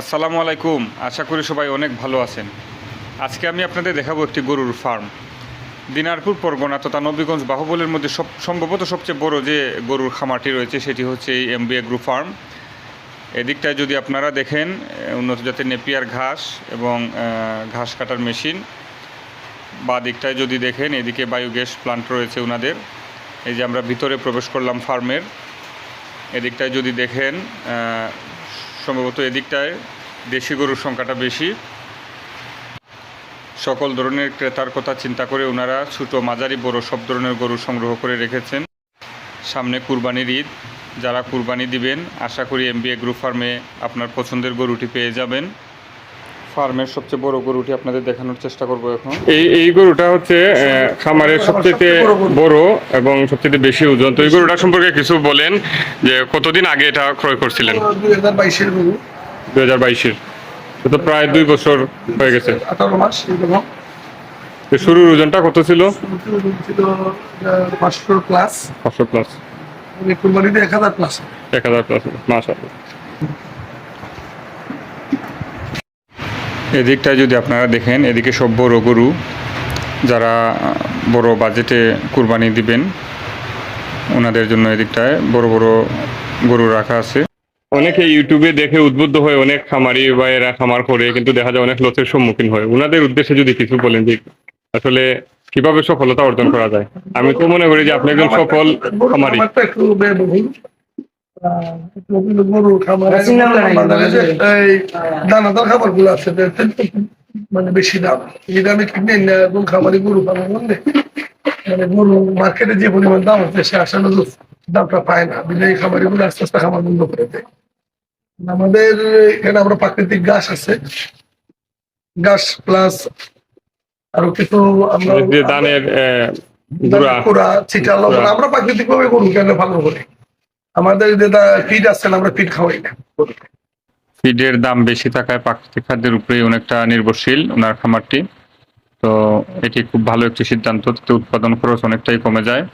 আসসালামু আলাইকুম। আশা করি সবাই অনেক ভালো আছেন। আজকে আমি আপনাদের দেখাবো একটি গরুর ফার্ম। দিনারপুর পরগনা তথা নবীগঞ্জ বাহুবলের মধ্যে সব, সম্ভবত সবচেয়ে বড় যে গরুর খামারটি রয়েছে, সেটি হচ্ছে এই এমবিএ গ্রুপ ফার্ম। এদিকটায় যদি আপনারা দেখেন উন্নত জাতের নেপিয়ার ঘাস এবং ঘাস কাটার মেশিন। বা দিকটায় যদি দেখেন, এদিকে বায়োগ্যাস প্লান্ট রয়েছে ওনাদের এই যে আমরা ভিতরে প্রবেশ করলাম ফার্মের। এদিকটায় যদি দেখেন সম্ভবত এদিকটায় দেশি গরুর সংখ্যাটা বেশি। সকল ধরনের ক্রেতার কথা চিন্তা করে ওনারা ছোটো, মাঝারি, বড় সব ধরনের গরু সংগ্রহ করে রেখেছেন। সামনে কুরবানির ঈদ, যারা কুরবানি দিবেন, আশা করি এমবিএ গ্রুপ ফার্মে আপনার পছন্দের গরুটি পেয়ে যাবেন। ফার্মের সবচেয়ে বড় গরুটি আপনাদের দেখানোর চেষ্টা করব এখন। এই এই গরুটা হচ্ছে খামারের সবচেয়ে বড় এবং সবচেয়ে বেশি ওজন। তো এই গরুটা সম্পর্কে কিছু বলেন যে কতদিন আগে এটা ক্রয় করছিলেন? দুই হাজার বাইশের গরু। দুই হাজার বাইশের। তো প্রায় দুই বছর হয়ে গেছে। আঠারো মাস এরকম তো শুরুর ওজনটা কত ছিল? ছিল পাঁচশো প্লাস। পাঁচশো প্লাস। কুরবানিতে এক হাজার প্লাস। এক হাজার প্লাস মাসাল্লাহ এদিকটায় যদি আপনারা দেখেন, এদিকে সব বড় গরু যারা বড় বাজেটে কুরবানি দিবেন, ওনাদের জন্য এদিকটায় বড় বড় গরু রাখা আছে। অনেকে ইউটিউবে দেখে উদ্বুদ্ধ হয়ে অনেক খামারি বা এরা খামার করে, কিন্তু দেখা যায় অনেক লসের সম্মুখীন হয়। ওনাদের উদ্দেশ্যে যদি কিছু বলেন যে, আসলে কীভাবে সফলতা অর্জন করা যায়? আমি তো মনে করি যে আপনি একজন সফল খামারি। খামারটা একটু ব্যয়বহুল আহ, একটু গরু খামার এই দানাদার খাবারগুলো আছে মানে বেশি দাম এই দামে কিনে না এবং খামারি গরু পালন করলে মানে গরু মার্কেটে যে পরিমাণ দাম হচ্ছে সে আসলে দামটা পায় না বিজয়ী খামারি গুলো আস্তে আস্তে খামার বন্ধ করে দেয় আমাদের এখানে আমরা প্রাকৃতিক ঘাস আছে ঘাস প্লাস আরও কিছু আমরা গুঁড়া। আমরা প্রাকৃতিক ভাবে গরু কেন ভালো করি আমাদের যেটা ফিড না আমরা ফিড খাওয়াই না। ফিডের দাম বেশি থাকায় প্রাকৃতিক খাদ্যের উপরেই অনেকটা নির্ভরশীল ওনার খামারটি। তো এটি খুব ভালো একটি সিদ্ধান্ত। উৎপাদন খরচ অনেকটাই কমে যায়।